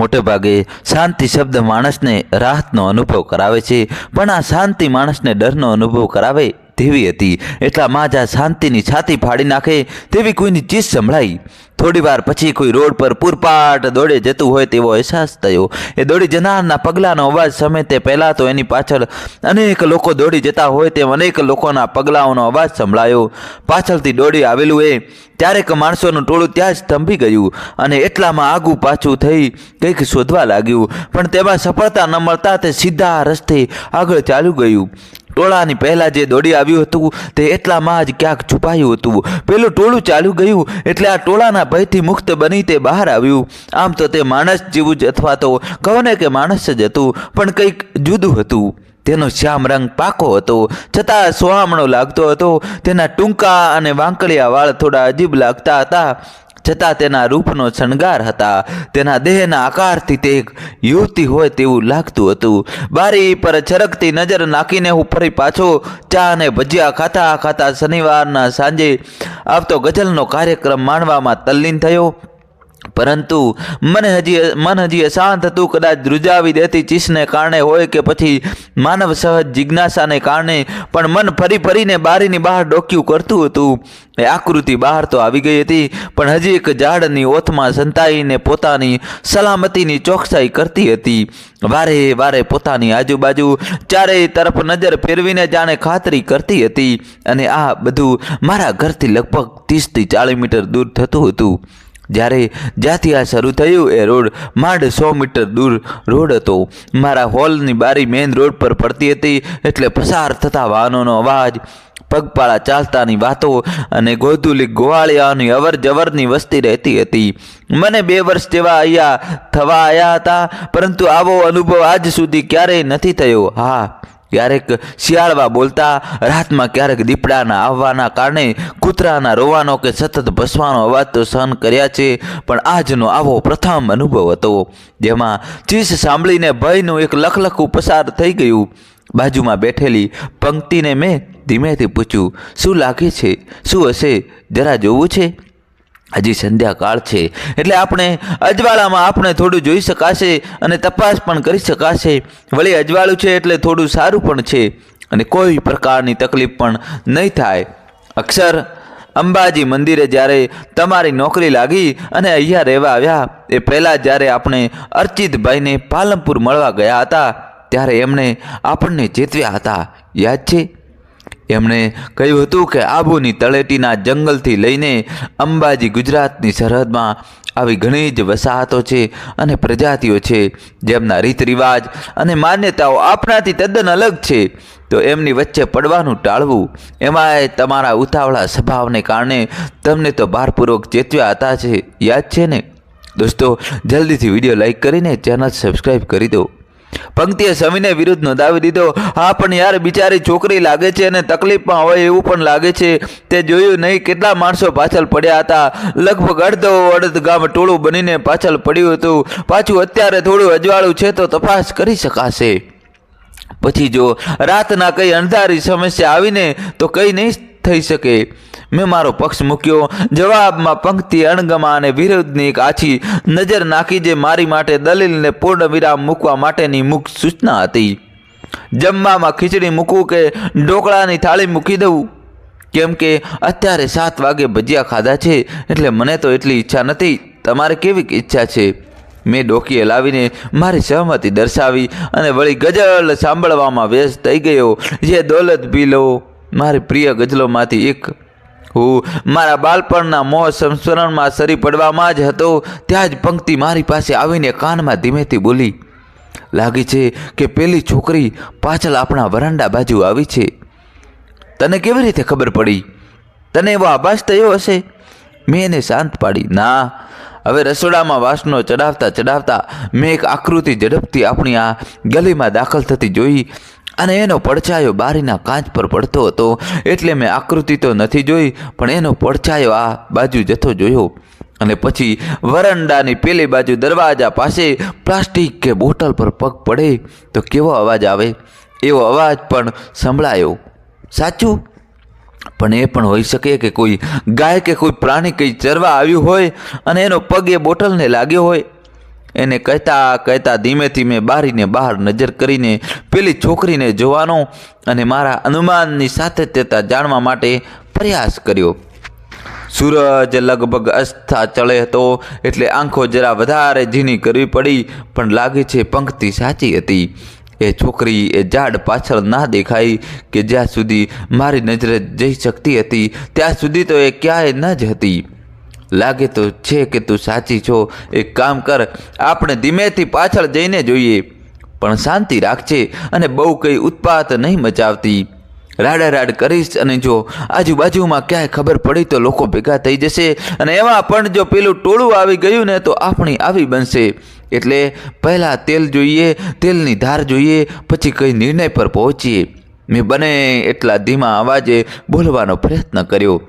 મોટે ભાગે શાંતિ શબ્દ માણસને રાહતનો અનુભવ કરાવે છે. પણ આ શાંતિ માણસને ડરનો અનુભવ કરાવે તેવી હતી. એટલામાં જ આ શાંતિની છાતી ફાડી નાખે તેવી કોઈની ચીજ સંભળાઈ. થોડી વાર પછી કોઈ રોડ પર પૂરપાટ દોડે જતું હોય તેવો અહેસાસ થયો. એ દોડી જનારના પગલાંનો અવાજ સમય તે પહેલાં તો એની પાછળ અનેક લોકો દોડી જતા હોય તેમ અનેક લોકોના પગલાઓનો અવાજ સંભળાયો. પાછળથી દોડી આવેલું એ ક્યારેક માણસોનું ટોળું ત્યાં જ થંભી ગયું અને એટલામાં આગું પાછું થઈ કંઈક શોધવા લાગ્યું. પણ તેમાં સફળતા ન મળતા તે સીધા રસ્તે આગળ ચાલ્યું ગયું. ટોળાની પહેલાં જે દોડી આવ્યું હતું, તે એટલામાં જ ક્યાંક છુપાયું હતું. પેલું ટોળું ચાલ્યું ગયું, એટલે આ ટોળાના ભયથી મુક્ત બની તે બહાર આવ્યું. આમ તો તે માણસ જેવું જ અથવા તો કહો ને કે માણસ જ હતું, પણ કંઈક જુદું હતું. તેનો શ્યામ રંગ પાકો હતો. છતાં સોહામણો લાગતો હતો. તેના ટૂંકા અને વાંકડિયા વાળ થોડા અજીબ લાગતા હતા. છતાં તેના રૂપનો શણગાર હતા. તેના દેહના આકારથી તે એક યુવતી હોય તેવું લાગતું હતું. બારી પર છરકતી નજર નાખીને હું ફરી પાછો ચા અને ભજીયા ખાતા ખાતા શનિવારના સાંજે આવતો ગઝલનો કાર્યક્રમ માણવામાં તલ્લીન થયો. પરંતુ મન હજી મન હજી અશાંત હતું, કદાચ ધ્રુજાવી દેતી ચીસને કારણે હોય કે પછી માનવ સહજ જિજ્ઞાસાને કારણે પણ મન ફરી ફરીને બારીની બહાર ડોક્યું કરતું હતું. એ આકૃતિ બહાર તો આવી ગઈ હતી, પણ હજી એક ઝાડની ઓથમાં સંતાઈને પોતાની સલામતીની ચોકસાઈ કરતી હતી. વારે વારે પોતાની આજુબાજુ ચારેય તરફ નજર ફેરવીને જાણે ખાતરી કરતી હતી અને આ બધું મારા ઘરથી લગભગ ત્રીસથી ચાલીસ મીટર દૂર થતું હતું. જ્યારે જ્યાંથી આ શરૂ થયું એ રોડ માંડ સો મીટર દૂર રોડ હતો. મારા હોલની બારી મેઇન રોડ પર પડતી હતી એટલે પસાર થતા વાહનોનો અવાજ, પગપાળા ચાલતાની વાતો અને ગોધુલી ગોવાળિયાની અવર જવરની વસ્તી રહેતી હતી. મને બે વર્ષ જેવા અહીંયા થવા આવ્યા હતા, પરંતુ આવો અનુભવ આજ સુધી ક્યારેય નથી થયો. હા ક્યારેક શિયાળવા બોલતા, રાતમાં ક્યારેક દીપડાના આવવાના કારણે કૂતરાના રોવાનો કે સતત ભસવાનો અવાજ તો સહન કર્યા છે, પણ આજનો આવો પ્રથમ અનુભવ હતો, જેમાં ચીસ સાંભળીને ભયનું એક લખલખું પસાર થઈ ગયું. બાજુમાં બેઠેલી પંક્તિને મેં ધીમેથી પૂછ્યું, શું લાગે છે? શું હશે? જરા જોવું છે? હજી સંધ્યાકાળ છે. એટલે આપણે અજવાળામાં આપણે થોડું જોઈ શકાશે અને તપાસ પણ કરી શકાશે. વળી અજવાળું છે એટલે થોડું સારું પણ છે અને કોઈ પ્રકારની તકલીફ પણ નહીં થાય. અક્ષર, અંબાજી મંદિરે જ્યારે તમારી નોકરી લાગી અને અહીંયા રહેવા આવ્યા, એ પહેલાં જ્યારે આપણે અર્ચિતભાઈને પાલનપુર મળવા ગયા હતા, ત્યારે એમણે આપણને ચેતવ્યા હતા. યાદ છે? એમણે કહ્યું હતું કે આબુની તળેટીના જંગલથી લઈને અંબાજી ગુજરાતની સરહદમાં આવી ઘણી જ વસાહતો છે અને પ્રજાતિઓ છે, જેમના રીત રિવાજ અને માન્યતાઓ આપણાથી તદ્દન અલગ છે. તો એમની વચ્ચે પડવાનું ટાળવું, એમાંય તમારા ઉતાવળા સ્વભાવને કારણે તમને તો ભારપૂર્વક ચેતવ્યા હતા છે યાદ છે ને? દોસ્તો, જલ્દીથી વીડિયો લાઇક કરીને ચેનલ સબસ્ક્રાઈબ કરી દો. પંક્તિએ સમીને વિરુદ્ધ નોંધાવી દીધો. હા, પણ યાર, બિચારી છોકરી લાગે છે અને તકલીફમાં હોય એવું પણ લાગે છે. તે જોયું નહીં, કેટલા માણસો પાછળ પડ્યા હતા. લગભગ અડધો અડધ ગામ ટોળું બનીને પાછળ પડ્યું હતું. પાછું અત્યારે થોડું અજવાળું છે તો તપાસ કરી શકાશે. પછી જો રાતના કઈ અણધારી સમસ્યા આવીને તો કંઈ નહીં થઈ શકે. મેં મારો પક્ષ મૂક્યો. જવાબમાં પંક્તિ અણગમા અને વિરોધની એક આછી નજર નાખી જે મારી માટે દલીલને પૂર્ણ વિરામ મૂકવા માટેની મુખ સૂચના હતી. જમવામાં ખીચડી મૂકવું કે ઢોકળાની થાળી મૂકી દઉં? કેમ કે અત્યારે સાત વાગે ભજીયા ખાધા છે, એટલે મને તો એટલી ઈચ્છા નથી. તમારે કેવી ઈચ્છા છે? મેં ડોકી લાવીને મારી સહમતી દર્શાવી અને વળી ગઝલ સાંભળવામાં વ્યસ્ત થઈ ગયો. જે દોલત ભીલો મારી પ્રિય ગઝલોમાંથી એક હું. મારા બાળપણના મોહ સંસ્મરણમાં સરી પડવામાં જ હતો. ત્યાં જ પંક્તિ મારી પાસે આવીને કાનમાં ધીમેથી બોલી, લાગે છે કે પેલી છોકરી પાછળ આપણા વરાંડા બાજુ આવી છે. તને કેવી રીતે ખબર પડી? તને એવો આભાસ થયો હશે? મેં એને શાંત પાડી. ના, હવે રસોડામાં વાસનો ચડાવતા ચડાવતા મેં એક આકૃતિ ઝડપથી આપણી આ ગલીમાં દાખલ થતી જોઈ. અને એનો પડછાયો બારીના કાચ પર પડતો હતો. એટલે મેં આકૃતિ તો નથી જોઈ, પણ એનો પડછાયો આ બાજુ જતો જોયો. અને પછી વરંડાની પેલી બાજુ દરવાજા પાસે પ્લાસ્ટિક કે બોટલ પર પગ પડે, તો કેવો અવાજ આવે? એવો અવાજ પણ સંભળાયો. સાચું? પણ એ પણ હોઈ શકે કે કોઈ ગાય કે કોઈ પ્રાણી કંઈ ચરવા આવ્યું હોય અને એનો પગ એ બોટલને લાગ્યો હોય. એને કહેતા કહેતા ધીમે ધીમે બારીને બહાર નજર કરીને પેલી છોકરીને જોવાનો અને મારા અનુમાનની સાથે તેતા જાણવા માટે પ્રયાસ કર્યો. સૂરજ લગભગ અસ્થા ચડે હતો એટલે આંખો જરા વધારે ઝીણી કરવી પડી, પણ લાગે છે પંક્તિ સાચી હતી. એ છોકરી એ ઝાડ પાછળ ના દેખાઈ કે જ્યાં સુધી મારી નજરે જઈ શકતી હતી, ત્યાં સુધી તો એ ક્યાંય ન જ હતી. લાગે તો છે કે તું સાચી છો. એક કામ કર, આપણે ધીમેથી પાછળ જઈને જોઈએ. પણ શાંતિ રાખજે અને બહુ કંઈ ઉત્પાત નહીં મચાવતી. રાડારાડ કરીશ અને જો આજુબાજુમાં ક્યાંય ખબર પડી તો લોકો ભેગા થઈ જશે અને એમાં પણ જો પેલું ટોળું આવી ગયું ને તો આપણી આવી બનશે. એટલે પહેલાં તેલ જોઈએ, તેલની ધાર જોઈએ, પછી કંઈ નિર્ણય પર પહોંચીએ. મેં બને એટલા ધીમા અવાજે બોલવાનો પ્રયત્ન કર્યો.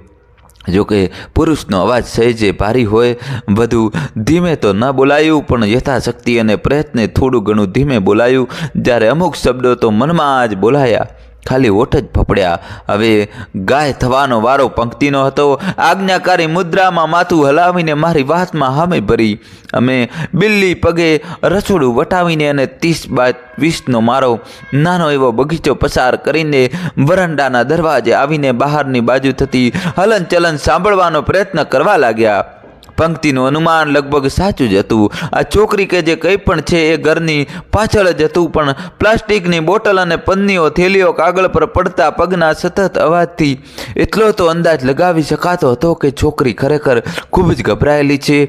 જોકે પુરુષનો અવાજ સહેજે ભારી હોય વધુ ધીમે તો ન બોલાયું, પણ યથાશક્તિ અને પ્રયત્ને થોડું ઘણું ધીમે બોલાયું, જ્યારે અમુક શબ્દો તો મનમાં જ બોલાયા. ખાલી ઓઠ જ ફફડ્યા. હવે ગાય થવાનો વારો પંક્તિનો હતો. આજ્ઞાકારી મુદ્રામાં માથું હલાવીને મારી વાતમાં હામે ભરી. અમે બિલ્લી પગે રસોડું વટાવીને અને ત્રીસ બાય વીસનો મારો નાનો એવો બગીચો પસાર કરીને વરંડાના દરવાજે આવીને બહારની બાજુ થતી હલનચલન સાંભળવાનો પ્રયત્ન કરવા લાગ્યા. પંક્તિનું અનુમાન લગભગ સાચું જ હતું. આ છોકરી કે જે કંઈ પણ છે એ ઘરની પાછળ જ હતું, પણ પ્લાસ્ટિકની બોટલ અને પન્નીઓ, થેલીઓ કાગળ પર પડતા પગના સતત અવાજથી એટલો તો અંદાજ લગાવી શકાતો હતો કે છોકરી ખરેખર ખૂબ જ ગભરાયેલી છે.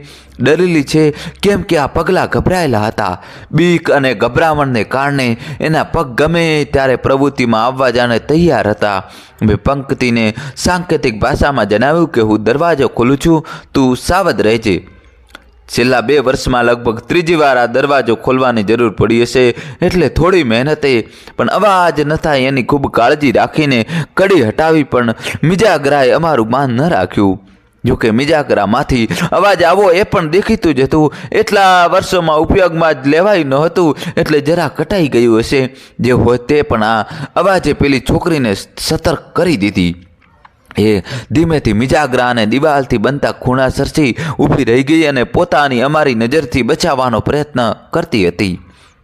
ડરેલી છે, કેમ કે આ પગલાં ગભરાયેલા હતા. બીક અને ગભરામણને કારણે એના પગ ગમે ત્યારે પ્રવૃત્તિમાં આવવા જાણે તૈયાર હતા. મેં પંક્તિને સાંકેતિક ભાષામાં જણાવ્યું કે, હું દરવાજો ખોલું છું, તું સાવધ રહેજે. છેલ્લા બે વર્ષમાં લગભગ ત્રીજી વાર આ દરવાજો ખોલવાની જરૂર પડી હશે, એટલે થોડી મહેનતે, પણ અવાજ ન થાય એની ખૂબ કાળજી રાખીને કડી હટાવી પણ મિજાગરાએ અમારું માન ન રાખ્યું. જોકે મિજાકરામાંથી અવાજ આવો એ પણ દેખીતું જ હતું. એટલા વર્ષોમાં ઉપયોગમાં જ લેવાયું હતું. એટલે જરા કટાઈ ગયું હશે. જે હોય તે પણ આ અવાજે પેલી છોકરીને સતર્ક કરી દીધી. એ ધીમેથી મિજાગરા અને દિવાલથી બનતા ખૂણા સરસી ઊભી રહી ગઈ અને પોતાની અમારી નજરથી બચાવવાનો પ્રયત્ન કરતી હતી.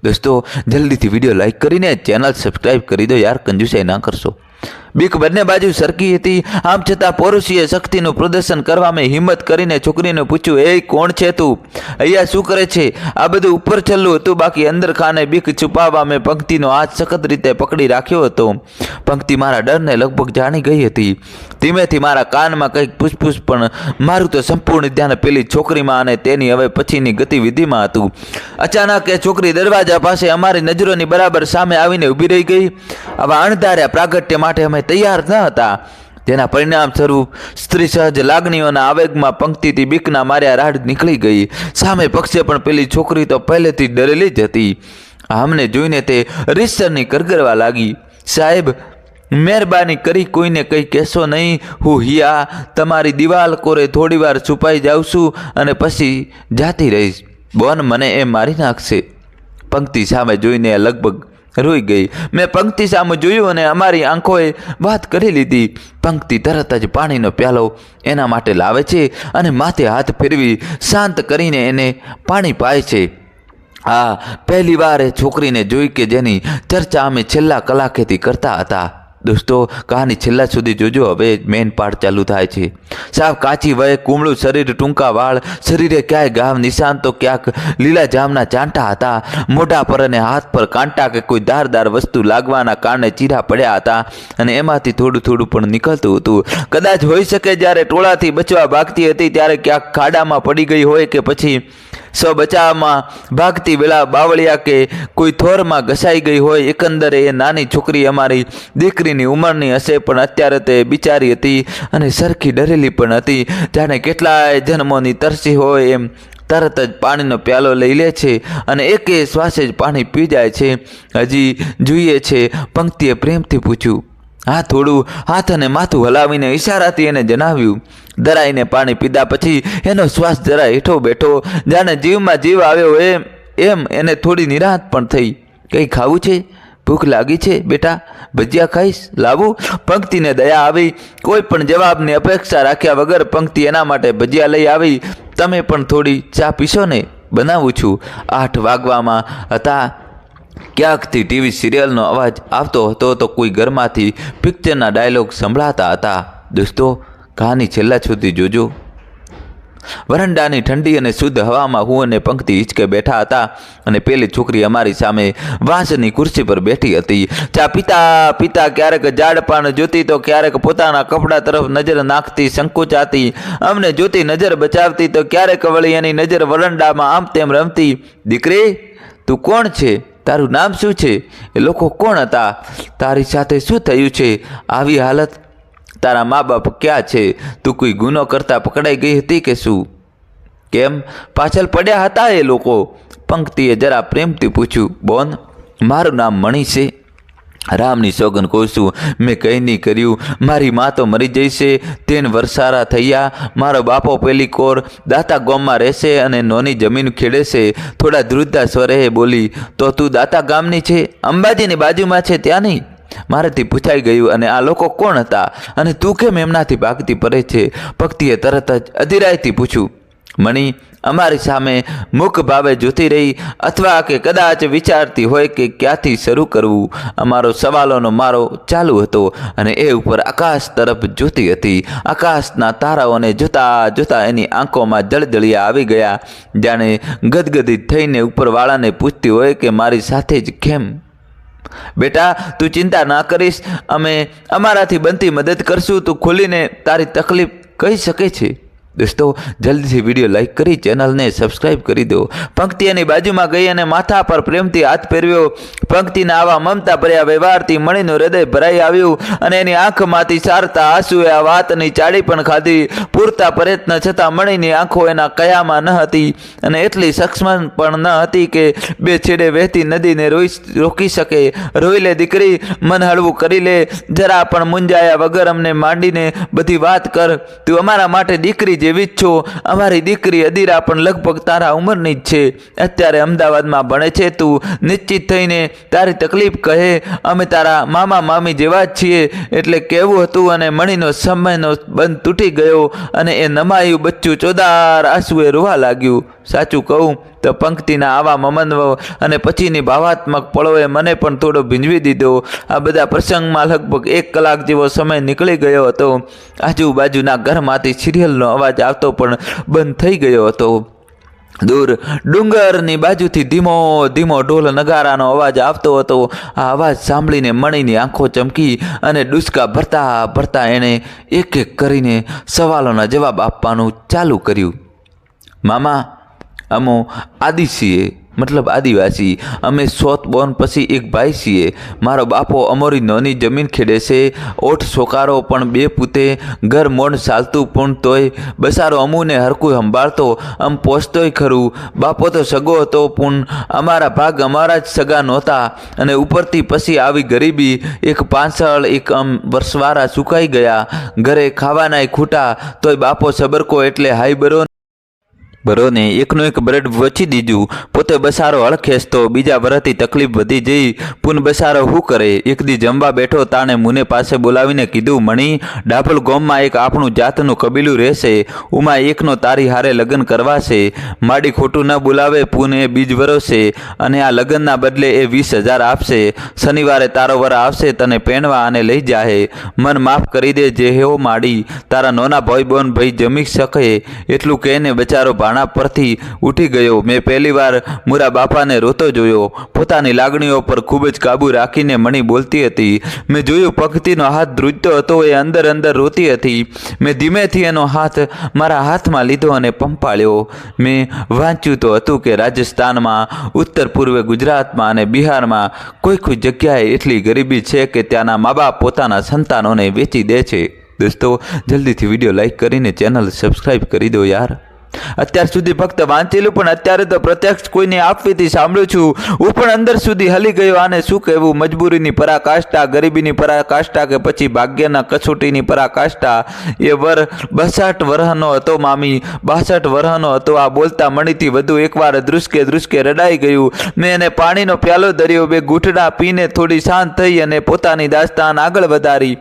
દોસ્તો, જલ્દીથી વીડિયો લાઈક કરીને ચેનલ સબસ્ક્રાઈબ કરી દો. યાર, કંજુસાઈ ના કરશો. બીક બંને બાજુ સરકી હતી. આમ છતાં પોરુષીએ શક્તિનું પ્રદર્શન કરવા મેં હિંમત કરીને છોકરીને પૂછ્યું, એ કોણ છે તું? અહીંયા શું કરે છે? આ બધું ઉપર છેલ્લું હતું. બાકી અંદર ખાને બીક છુપાવવા મેં પંક્તિનો હાથ સખત રીતે પકડી રાખ્યો હતો. પંક્તિ મારા ડરને લગભગ જાણી ગઈ હતી. ધીમેથી મારા કાનમાં કંઈક પૂછપૂછ પણ મારું તો સંપૂર્ણ ધ્યાન પેલી છોકરીમાં અને તેની હવે પછીની ગતિવિધિમાં હતું. અચાનક એ છોકરી દરવાજા પાસે અમારી નજરોની બરાબર સામે આવીને ઊભી રહી ગઈ. આવા અણધાર્યા પ્રાગટ્ય માટે અમે તૈયાર ન હતા. તેના પરિણામ સ્વરૂપ સ્ત્રી સહજ લાગણીઓના આવેગમાં પંક્તિથી બીકના માર્યા રાડ નીકળી ગઈ. સામે પક્ષે પણ પેલી છોકરી તો પહેલેથી ડરેલી જ હતી. આમને જોઈને તે રીસરની કરગરવા લાગી. સાહેબ, મહેરબાની કરી કોઈને કંઈ કહેશો નહીં. હું હિયા, તમારી દિવાલ કોરે થોડીવાર છુપાઈ જાઉં છું અને પછી જાતી રહીશ. બોન મને એ મારી નાખશે. પંક્તિ સામે જોઈને લગભગ રોઈ ગઈ. મેં પંક્તિ સામે જોયું અને અમારી આંખોએ વાત કરી લીધી. પંક્તિ તરત જ પાણીનો પ્યાલો એના માટે લાવે છે અને માથે હાથ ફેરવી શાંત કરીને એને પાણી પાય છે. આ પહેલી વાર એ છોકરીને જોઈ કે જેની ચર્ચા અમે છેલ્લા કલાકેથી કરતા હતા. દોસ્તો, કહાની છેલ્લા સુધી જોજો. હવે મેઇન પાર્ટ ચાલુ થાય છે. સાવ કાચી વયે, કુમળું શરીર, ટૂંકા વાળ. શરીરે ક્યાંય ગામ, નિશાન તો ક્યાંક લીલા જામના ચાંટા હતા. મોઢા પર અને હાથ પર કાંટા કે કોઈ ધારદાર વસ્તુ લાગવાના કારણે ચીરા પડ્યા હતા. અને એમાંથી થોડું થોડું પણ નીકળતું હતું. કદાચ હોઈ શકે જ્યારે ટોળાથી બચવા ભાગતી હતી, ત્યારે ક્યાંક ખાડામાં પડી ગઈ હોય કે પછી સ્વ બચાવમાં ભાગતી વેળા બાવળિયા કે કોઈ થોરમાં ઘસાઈ ગઈ હોય, એકંદરે એ નાની છોકરી અમારી દીકરીની ઉંમરની હશે, પણ અત્યારે તે બિચારી હતી અને સરખી ડરેલી પણ હતી. જાણે કેટલાય જન્મોની તરસી હોય એમ તરત જ પાણીનો પ્યાલો લઈ લે છે અને એકે શ્વાસે જ પાણી પી જાય છે. હજી જોઈએ છે, પંક્તિએ પ્રેમથી પૂછ્યું હા, થોડું હાથ અને માથું હલાવીને ઈશારાથી એને જણાવ્યું ધરાઈને પાણી પીધા પછી એનો શ્વાસ જરા હેઠો બેઠો, જાણે જીવમાં જીવ આવ્યો એમ એમ એને થોડી નિરાહત પણ થઈ. કંઈ ખાવું છે? ભૂખ લાગી છે, બેટા? ભજીયા ખાઈશ? લાવું. પંક્તિને દયા આવી. કોઈ પણ જવાબની અપેક્ષા રાખ્યા વગર પંક્તિ એના માટે ભજીયા લઈ આવી. તમે પણ થોડી ચા પીશો ને? બનાવું છું. આઠ વાગવામાં હતા. ક્યાંકથી ટીવી સિરિયલનો અવાજ આવતો હતો તો કોઈ ઘરમાંથી પિક્ચરના ડાયલોગ સંભળાતા હતા. દોસ્તો કહાની છેલ્લા સુધી જોજો. વરંડાની ઠંડી અને શુદ્ધ હવામાં હું અને પંક્તિ હિંચકે બેઠા હતા અને પેલી છોકરી અમારી સામે વાંસની ખુરશી પર બેઠી હતી. ચા પિતા પિતા, ક્યારેક ઝાડપાન જોતી તો ક્યારેક પોતાના કપડા તરફ નજર નાખતી સંકોચાતી અમને જોતી નજર બચાવતી તો ક્યારેક વળી એની નજર વરંડામાં આમ તેમ રમતી. દીકરી, તું કોણ છે? તારું નામ શું છે? એ લોકો કોણ હતા? તારી સાથે શું થયું છે? આવી હાલત તારા મા બાપ ક્યાં છે? તું કોઈ ગુનો કરતા પકડાઈ ગઈ હતી કે શું? કેમ? પાછળ પડ્યા હતા એ લોકો? પંક્તિએ જરા પ્રેમથી પૂછ્યું, બોન, મારું નામ મણી છે. રામની સોગન કોશું મેં કંઈ નહીં કર્યું. મારી મા તો મરી જઈશે, તેન વરસારા થયા. મારો બાપો પેલી કોર દાતા ગામમાં રહેશે અને નોની જમીન ખેડે થોડા ધ્રુજતા સ્વરે બોલી, તો તું દાતા ગામની છે? અંબાજીની બાજુમાં છે ત્યાં નહીં? મારાથી પૂછાઈ ગયું, અને આ લોકો કોણ હતા? અને તું કેમ એમનાથી ભાગતી પડે છે? ભક્તિએ તરત જ અધિરાયથી પૂછ્યું મણી અમારી સામે મુખ ભાવે જોતી રહી અથવા કે કદાચ વિચારતી હોય કે ક્યાંથી શરૂ કરવું. અમારો સવાલોનો મારો ચાલુ હતો અને એ ઉપર આકાશ તરફ જોતી હતી. આકાશના તારાઓને જોતા જોતા એની આંખોમાં જળજળિયા આવી ગયા. જાણે ગદગદિત થઈને ઉપરવાળાને પૂછતી હોય કે મારી સાથે જ કેમ? બેટા, તું ચિંતા ના કરીશ. અમે અમારાથી બનતી મદદ કરશું. તું ખોલીને તારી તકલીફ કહી શકે છે. દોસ્તો, જલ્દીથી વીડિયો લાઇક કરી, ચેનલને સબસ્ક્રાઇબ કરી દો. પંક્તિ એની બાજુમાં ગઈ અને માથા પર પ્રેમથી હાથ પહેર્યો પંક્તિના આવા મમતા ભર્યા વ્યવહારથી મણીનું હૃદય ભરાઈ આવ્યું અને એની આંખમાંથી સારતા આંસુએ આ વાતની ચાડી પણ ખાધી. પૂરતા પ્રયત્ન છતાં મણીની આંખો એના કયામાં ન હતી અને એટલી સક્ષમ પણ ન હતી કે બે છેડે વહેતી નદીને રોઈ રોકી શકે. રોઈ લે દીકરી, મન હળવું કરી લે. જરા પણ મુંજાયા વગર અમને માંડીને બધી વાત કર. તું અમારા માટે દીકરી જેવી જ છો અમારી દીકરી અદીરા પણ લગભગ તારા ઉંમરની જ છે. અત્યારે અમદાવાદમાં ભણે છે તું. નિશ્ચિત થઈને તારી તકલીફ કહે. અમે તારા મામા, મામી જેવા જ છીએ. એટલે કેવું હતું અને મણીનો સમયનો બંધ તૂટી ગયો અને એ નમાયું બચ્ચું ચોદાર આંસુએ રોવા લાગ્યું. સાચું કહું તો પંક્તિના આવા મમન્વ અને પછીની ભાવાત્મક પળોએ મને પણ થોડો ભીંજવી દીધો. આ બધા પ્રસંગમાં લગભગ એક કલાક જેવો સમય નીકળી ગયો હતો. આજુબાજુના ઘરમાંથી સિરિયલનો અવાજ આવતો પણ બંધ થઈ ગયો હતો. દૂર ડુંગરની બાજુથી ધીમો ધીમો ઢોલ નગારાનો અવાજ આવતો હતો. આ અવાજ સાંભળીને મણીની આંખો ચમકી અને ડુસકા ભરતા ભરતા એણે એક એક કરીને સવાલોના જવાબ આપવાનું ચાલુ કર્યું. મામા અમો આદિ મતલબ આદિવાસી. અમે સોત બોન પછી એક ભાઈ છીએ. મારો બાપો અમારી નાની જમીન ખેડે છે. ઓઠ સોકારો પણ બે પૂતે. ઘર મોણ ચાલતું પણ તોય. બસારો અમુને હરકું સંભાળતો. આમ પોસતોય ખરું. બાપો તો સગો હતો પણ અમારા ભાગ અમારા જ સગા નહોતા. અને ઉપરથી પછી આવી ગરીબી, એક પાંસળ, એક આમ વર્ષવારા સુકાઈ ગયા. ઘરે ખાવાનાય ખૂટા. તોય બાપો સબરકો એટલે હાઈ બરો બરોને, એકનો એક બ્રેડ વચી દીધું. પોતે બસારો હળખેસતો બીજા વરસથી તકલીફ વધી જઈ. પુન બસારો શું કરે? એક દી જમવા બેઠો તાણે મુને પાસે બોલાવીને કીધું, મણી, ડાભલ ગોમમાં એક આપણું જાતનું કબીલું રહેશે. ઉમા એકનો તારી હારે લગ્ન કરવાશે. માડી ખોટું ન બોલાવે, પુન એ બીજ વરોશે. અને આ લગ્નના બદલે એ વીસ હજાર આપશે. શનિવારે તારો વર આવશે, તને પહેણવા અને લઈ જાહે. મન માફ કરી દે જે હેવો માડી. તારા નોના ભાઈ બોન ભાઈ જમી શકે. એટલું કહીને બચારો ભાણા પરથી ઉઠી ગયો. મેં પહેલીવાર મુરા બાપાને રોતો જોયો. પોતાની લાગણીઓ પર ખૂબ જ કાબુ રાખીને મણી બોલતી હતી. મેં જોયું પગતીનો હાથ ધ્રુજતો હતો, એ અંદર અંદર રોતી હતી. મેં ધીમેથી એનો હાથ મારા હાથમાં લીધો અને પંપાળ્યો. મેં વાંચ્યું તો હતું કે રાજસ્થાનમાં, ઉત્તર પૂર્વે ગુજરાતમાં અને બિહારમાં કોઈ કોઈ જગ્યાએ એટલી ગરીબી છે કે ત્યાંના મા બાપ પોતાના સંતાનોને વેચી દે છે. દોસ્તો, જલ્દીથી વીડિયો લાઇક કરીને ચેનલ સબસ્ક્રાઈબ કરી દો યાર. અત્યાર સુધી ફક્ત વાંચેલું, પણ અત્યારે તો પ્રત્યક્ષ કોઈને આપવીથી સાંભળું છું. હું પણ અંદર સુધી હલી ગયો આને શું કહેવું મજબૂરીની પરાકાષ્ઠા, ગરીબીની પરાકાષ્ઠા કે પછી ભાગ્યના કસોટીની પરાકાષ્ઠા, એ વર બસઠ વરહનો હતો મામી. બાસઠ વરહનો હતો, આ બોલતા મણીથી વધુ એકવાર ધ્રુસકે ધ્રુસકે રડાઈ ગયું. મેં એને પાણીનો પ્યાલો ધર્યો બે ઘૂંટડા પીને થોડી શાંત થઈ અને પોતાની દાસ્તાન આગળ વધારી.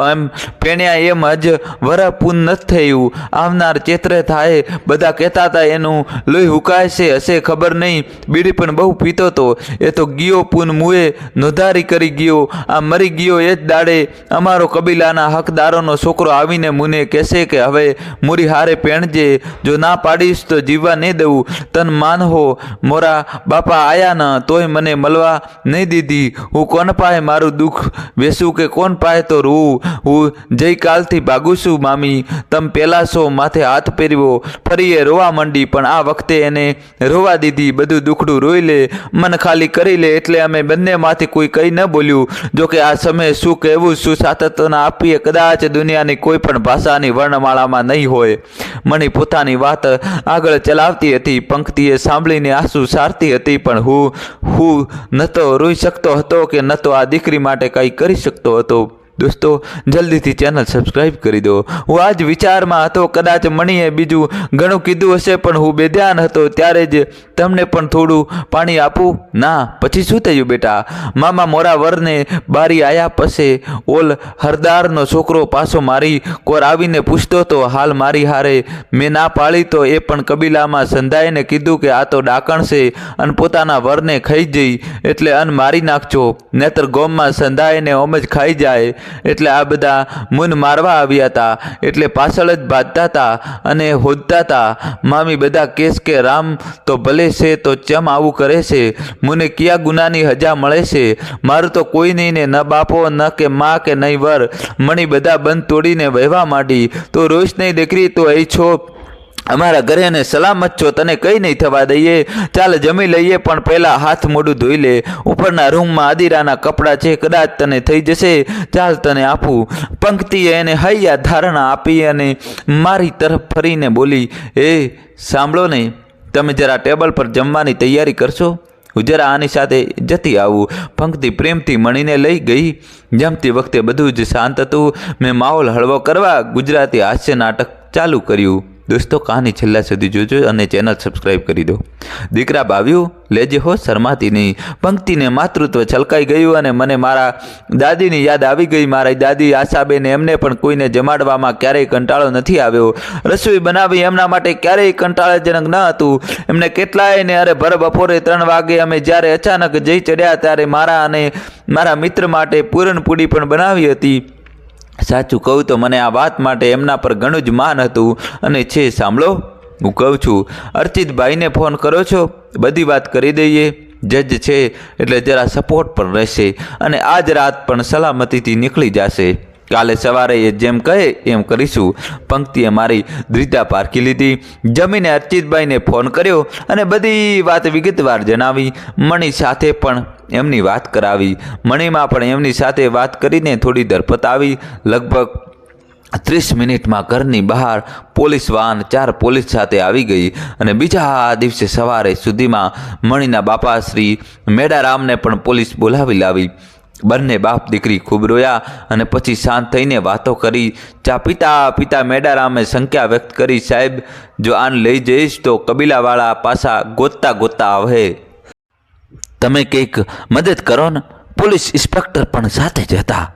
એમ પેણ્યા એમ જ વર પૂન નથી થયું. આવનાર ચેતરે થાય બધા કહેતા હતા, એનું લોહી હુકાય છે, હશે ખબર નહીં. બીડી પણ બહુ પીતો તો, એ તો ગયો પૂન મુએ નોધારી કરી ગયો. આ મરી ગયો એ જ દાડે અમારો કબીલાના હકદારોનો છોકરો આવીને મુને કહેશે કે, હવે મુરી હારે પેણજે જો ના પાડીશ તો જીવવા નહીં દઉં. તન માન હો, મોરા બાપા આયા ન, તોય મને મળવા નહીં દીધી. હું કોણ પાહે મારું દુઃખ? વેસું કે કોણ પાહે તો રૂ? હું જયકાલથી ભાગું છું, મામી. તમ પહેલાં છો માથે હાથ પહેર્યો ફરી એ રોવા માંડી, પણ આ વખતે એને રોવા દીધી. બધું દુખડું રોઈ લે, મન ખાલી કરી લે, એટલે અમે બંનેમાંથી કોઈ કંઈ ન બોલ્યું. જોકે આ સમયે શું કહેવું શું સાતત્યના આપીએ, કદાચ દુનિયાની કોઈ પણ ભાષાની વર્ણમાળામાં નહીં હોય. મણી પોતાની વાત આગળ ચલાવતી હતી, પંક્તિએ સાંભળીને આંસુ સારતી હતી, પણ હું હું ન તો રોઈ શકતો હતો કે ન તો આ દીકરી માટે કંઈ કરી શકતો હતો. દોસ્તો, જલ્દીથી ચેનલ સબસ્ક્રાઈબ કરી દો. હું આજ વિચારમાં હતો, કદાચ મણીએ બીજું ઘણું કીધું હશે, પણ હું બેધ્યાન હતો, ત્યારે જ તમને પણ થોડું પાણી આપું? ના, પછી શું થયું બેટા? મામા મોરા વરને બારી આયા પછી ઓલ હરદારનો છોકરો પાછો મારી કોર આવીને પૂછતો તો, હાલ મારી હારે મેં ના પાળી તો એ પણ કબીલામાં સંધાઈને કીધું કે આ તો ડાકણ છે, અને પોતાના વરને ખાઈ જઈ, એટલે અન મારી નાખજો, નહીતર ગોમમાં સંધાઈને ઓમ જ ખાઈ જાય. એટલે આ બધા મૂન મારવા આવ્યા હતા. એટલે પાછળ જ બાંધતા હતા અને હોદતા હતા. મામી બધા કેસ કે રામ તો ભલે છે તો ચમ આવું કરે છે? મને કયા ગુનાની હજા મળે છે? મારું તો કોઈ નહીં ને ન બાપો, ન કે મા કે નહીં વર. મણી બધા બંધ તોડીને વહેવા માંડી. તો રોઈશ નહીં દીકરી, તો અહીં છો અમારા ઘરે અને સલામત છો, તને કંઈ નહીં થવા દઈએ. ચાલ, જમી લઈએ, પણ પહેલાં હાથ મોઢું ધોઈ લે. ઉપરના રૂમમાં આદિરાના કપડાં છે, કદાચ તને થઈ જશે. ચાલ, તને આપું. પંક્તિએ એને હૈયા ધારણા આપી અને મારી તરફ ફરીને બોલી, એ, સાંભળો ને, તમે જરા ટેબલ પર જમવાની તૈયારી કરશો? હું જરા આની સાથે જતી આવું. પંક્તિ પ્રેમથી મણીને લઈ ગઈ. જમતી વખતે બધું જ શાંત હતું. મેં માહોલ હળવો કરવા ગુજરાતી હાસ્ય નાટક ચાલુ કર્યું. દોસ્તો, કહાની છેલ્લા સુધી જોજો અને ચેનલ સબસ્ક્રાઈબ કરી દો. દીકરા બાવ્યું, લેજે હો શરમાતી નહીં પંક્તિને માતૃત્વ છલકાઈ ગયું અને મને મારા દાદીની યાદ આવી ગઈ. મારી દાદી આશાબેન એમને પણ કોઈને જમાડવામાં ક્યારેય કંટાળો નથી આવ્યો. રસોઈ બનાવી એમના માટે ક્યારેય કંટાળાજનક ન હતું. એમને કેટલાય ને અરે ભર બપોરે ત્રણ વાગે અમે જ્યારે અચાનક જઈ ચડ્યા ત્યારે મારા અને મારા મિત્ર માટે પૂરણપૂડી પણ બનાવી હતી. સાચું કહું તો મને આ વાત માટે એમના પર ઘણું જ માન હતું. અને છે, સાંભળો, હું કહું છું, અર્ચિતભાઈને ફોન કરો છો, બધી વાત કરી દઈએ. જજ છે, એટલે જરા સપોર્ટ પણ રહેશે. અને આજ રાત પણ સલામતીથી નીકળી જશે. કાલે સવારે એ જેમ કહે એમ કરીશું. પંક્તિએ મારી દ્રિતા પારખી લીધી. જમીને અર્ચિતભાઈને ફોન કર્યો અને બધી વાત વિગતવાર જણાવી. મણી સાથે પણ એમની વાત કરાવી. મણીમાં પણ એમની સાથે વાત કરીને થોડી ધરપત આવી. લગભગ ત્રીસ મિનિટમાં ઘરની બહાર પોલીસ વાહન ચાર પોલીસ સાથે આવી ગઈ અને બીજા દિવસે સવારે સુધીમાં મણીના બાપા શ્રી મેડારામને પણ પોલીસ બોલાવી લાવી. બંને બાપ દીકરી ખૂબ રોયા અને પછી શાંત થઈને વાતો કરી, ચા પિતા પિતા મેડારામે શંકા વ્યક્ત કરી, સાહેબ, જો આને લઈ જઈશ તો કબીલાવાળા પાછા ગોતતા ગોતતા આવે તમે કંઈક મદદ કરો ને? પોલીસ ઇન્સ્પેક્ટર પણ સાથે જ હતા.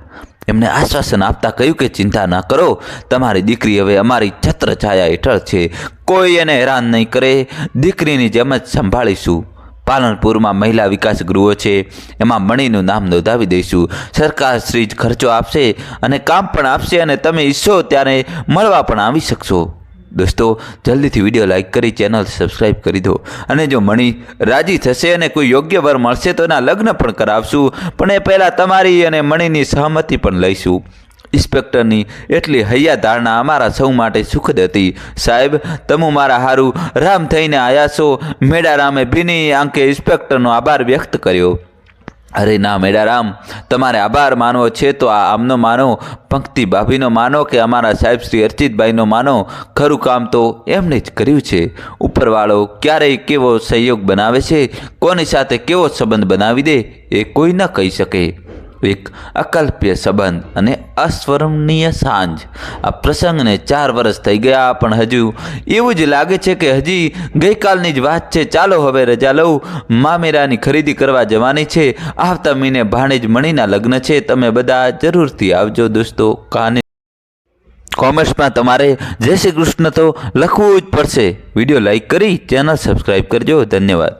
એમને આશ્વાસન આપતા કહ્યું કે ચિંતા ના કરો. તમારી દીકરી હવે અમારી છત્ર છાયા હેઠળ છે. કોઈ એને હેરાન નહીં કરે. દીકરીની જેમ જ સંભાળીશું. પાલનપુરમાં મહિલા વિકાસ ગૃહો છે. એમાં મણીનું નામ નોંધાવી દઈશું. સરકાર શ્રી જ ખર્ચો આપશે અને કામ પણ આપશે અને તમે ઈચ્છો ત્યારે મળવા પણ આવી શકશો. દોસ્તો, જલ્દીથી વીડિયો લાઇક કરી, ચેનલ સબસ્ક્રાઈબ કરી દો. અને જો મણી રાજી થશે અને કોઈ યોગ્ય વર મળશે તો એના લગ્ન પણ કરાવશું. પણ એ પહેલાં તમારી અને મણીની સહમતિ પણ લઈશું. ઇન્સ્પેક્ટરની એટલી હૈયા ધારણા અમારા સૌ માટે સુખદ હતી. સાહેબ, તમે મારા હારું રામ થઈને આયા છો. મેડારામે ભીની આંકે ઇન્સ્પેક્ટરનો આભાર વ્યક્ત કર્યો. અરે ના મેડારામ, તમારે આભાર માનવો છે તો આ આમનો માનો, પંક્તિ ભાભીનો માનો કે અમારા સાહેબ શ્રી અર્ચિતભાઈનો માનો? ખરું કામ તો એમણે જ કર્યું છે. ઉપરવાળો ક્યારેય કેવો સહયોગ બનાવે છે? કોની સાથે કેવો સંબંધ બનાવી દે? એ કોઈ ન કહી શકે. એક અકલ્પ્ય સંબંધ અને અસ્વરણીય સાંજ. આ પ્રસંગને ચાર વર્ષ થઈ ગયા, પણ હજુ એવું જ લાગે છે કે હજી ગઈકાલની જ વાત છે. ચાલો હવે રજા લઉં. મામેરાની ખરીદી કરવા જવાની છે. આવતા મહિને ભાણેજ મણીના લગ્ન છે. તમે બધા જરૂરથી આવજો દોસ્તો કહાની કોમર્સમાં તમારે જય શ્રી કૃષ્ણ તો લખવું જ પડશે. વીડિયો લાઈક કરી, ચેનલ સબસ્ક્રાઈબ કરજો. ધન્યવાદ.